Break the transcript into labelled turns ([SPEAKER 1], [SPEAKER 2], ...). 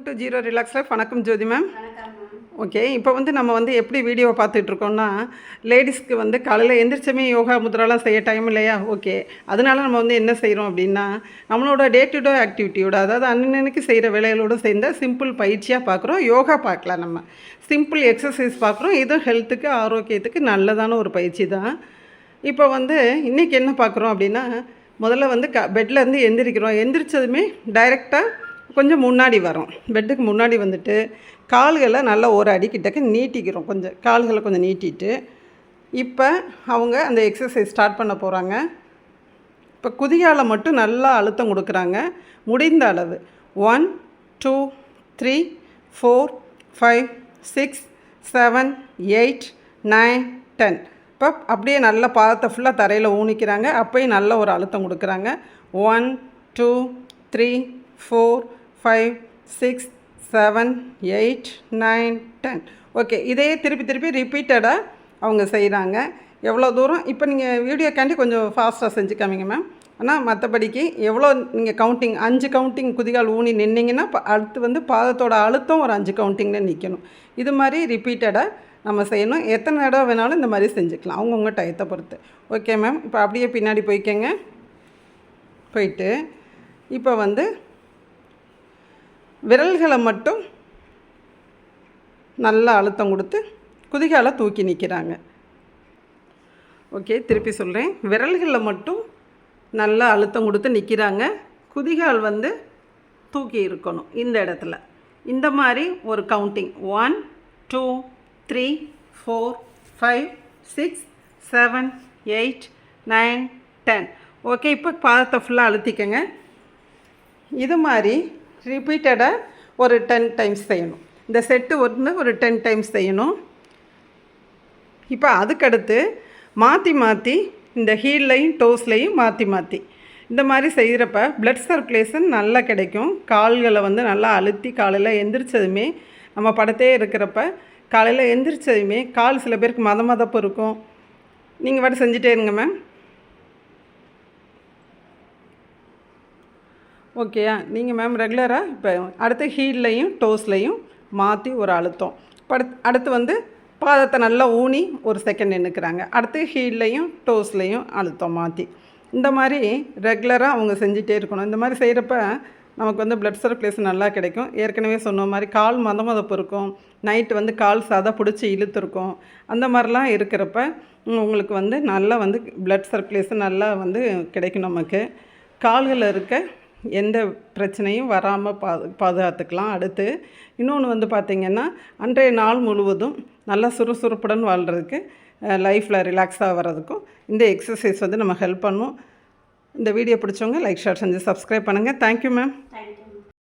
[SPEAKER 1] To zero relax life வணக்கம் ஜோதி ma'am okay இப்போ வந்து நம்ம வந்து எப்படி வீடியோ பார்த்துட்டு இருக்கோம்னா லேடிஸ்க்கு வந்து காலையில் எந்திரிச்சமே யோகா முத்ராலாம் செய்ய டைம் இல்லையா? ஓகே அதனால நம்ம வந்து என்ன செய்கிறோம் அப்படின்னா நம்மளோட டே டு டே ஆக்டிவிட்டியோட அதாவது அன்னன்னைக்கு செய்கிற வேலைகளோடு சேர்ந்த சிம்பிள் பயிற்சியாக பார்க்குறோம் யோகா பார்க்கலாம் நம்ம. சிம்பிள் எக்ஸசைஸ் பார்க்குறோம் இதுவும் ஹெல்த்துக்கு ஆரோக்கியத்துக்கு நல்லதான ஒரு பயிற்சி தான். இப்போ வந்து இன்றைக்கி என்ன பார்க்குறோம் அப்படின்னா முதல்ல வந்து க பெட்லேருந்து எந்திரிக்கிறோம். எந்திரிச்சதுமே டைரெக்டாக கொஞ்சம் முன்னாடி வரோம். பெட்டுக்கு முன்னாடி வந்துட்டு கால்களை நல்லா ஒரு அடி கிட்டக்க நீட்டிக்கிறோம். கொஞ்சம் கால்களை கொஞ்சம் நீட்டிட்டு. இப்போ அவங்க அந்த எக்ஸசைஸ் ஸ்டார்ட் பண்ண போகிறாங்க இப்போ குதிகால மட்டும் நல்லா அழுத்தம் கொடுக்குறாங்க. முடிந்த அளவு. One two three four five six seven eight nine ten இப்போ அப்படியே நல்ல பாதத்தை ஃபுல்லாக தரையில் ஊனிக்கிறாங்க. அப்போயும் நல்ல ஒரு அழுத்தம் கொடுக்குறாங்க. One two three four five six seven eight nine ten okay இதே திருப்பி திருப்பி ரிப்பீட்டடாக அவங்க செய்கிறாங்க எவ்வளோ தூரம்? இப்போ நீங்கள் வீடியோக்காண்டி கொஞ்சம் ஃபாஸ்ட்டாக செஞ்சு காமிங்க மேம் ஆனால் மற்றபடிக்கு எவ்வளோ நீங்கள் கவுண்டிங் அஞ்சு கவுண்டிங் குதிகால் ஊனி நின்னீங்கன்னா இப்போ அடுத்து வந்து பாதத்தோட அழுத்தம் ஒரு அஞ்சு கவுண்டிங்கில் நிற்கணும் இது மாதிரி ரிப்பீட்டடாக நம்ம செய்யணும். எத்தனை தடவை வேணாலும் இந்த மாதிரி செஞ்சுக்கலாம். அவங்கவுங்க டயத்தை பொறுத்து. ஓகே மேம் இப்போ அப்படியே பின்னாடி போய்க்கங்க. போயிட்டு இப்போ வந்து விரல்களை மட்டும் நல்லா அழுத்தம் கொடுத்து குதிகால தூக்கி நிற்கிறாங்க ஓகே திருப்பி சொல்கிறேன் விரல்களில் மட்டும் நல்லா அழுத்தம் கொடுத்து நிற்கிறாங்க குதிகால் வந்து தூக்கி இருக்கணும் இந்த இடத்துல. இந்த மாதிரி ஒரு counting one two three four five six seven eight nine ten okay இப்போ பாதத்தை ஃபுல்லாக அழுத்திக்கங்க. இது மாதிரி ரிப்பீட்டடாக ஒரு டென் டைம்ஸ் செய்யணும். இந்த செட்டு ஒன்று ஒரு டென் டைம்ஸ் செய்யணும். இப்போ அதுக்கடுத்து மாற்றி மாற்றி இந்த ஹீல்லையும் டோஸ்லையும் மாற்றி மாற்றி இந்த மாதிரி செய்கிறப்ப பிளட் சர்க்குலேஷன் நல்லா கிடைக்கும். கால்களை வந்து நல்லா அழுத்தி காலையில் எந்திரிச்சதுமே நம்ம படத்தே இருக்கிறப்ப காலையில் எந்திரிச்சதுமே கால் சில பேருக்கு மத மதப்பு இருக்கும். நீங்கள் வாட்டு செஞ்சுட்டே இருங்க மேம் ஓகேயா நீங்கள் மேம் ரெகுலராக இப்போ அடுத்து ஹீல்லையும் டோஸ்லையும் மாற்றி ஒரு அழுத்தம். படுத் அடுத்து வந்து பாதத்தை நல்லா ஊனி ஒரு செகண்ட் நின்றுக்கிறாங்க அடுத்து ஹீல்லையும் டோஸ்லையும் அழுத்தம் மாற்றி இந்த மாதிரி ரெகுலராக அவங்க செஞ்சுட்டே இருக்கணும். இந்த மாதிரி செய்கிறப்ப நமக்கு வந்து பிளட் சர்க்குலேஷன் நல்லா கிடைக்கும். ஏற்கனவே சொன்ன மாதிரி கால் மத மதப்பு இருக்கும். நைட்டு வந்து கால் சதை பிடிச்சி இழுத்துருக்கும். அந்த மாதிரிலாம் இருக்கிறப்ப உங்களுக்கு வந்து நல்லா வந்து பிளட் சர்க்குலேஷன் நல்லா வந்து கிடைக்கும் நமக்கு. கால்களில் இருக்க எந்த பிரச்சனையும் வராமல் பா பாதுகாத்துக்கலாம். அடுத்து இன்னொன்று வந்து பார்த்திங்கன்னா அன்றைய நாள் முழுவதும் நல்லா சுறுசுறுப்புடன் வாழ்கிறதுக்கு லைஃப்பில் ரிலாக்ஸாக வர்றதுக்கும் இந்த எக்ஸசைஸ் வந்து நம்ம ஹெல்ப் பண்ணும். இந்த வீடியோ பிடிச்சவங்க லைக் ஷேர் செஞ்சு சப்ஸ்கிரைப் பண்ணுங்கள் thank you ma'am
[SPEAKER 2] thank you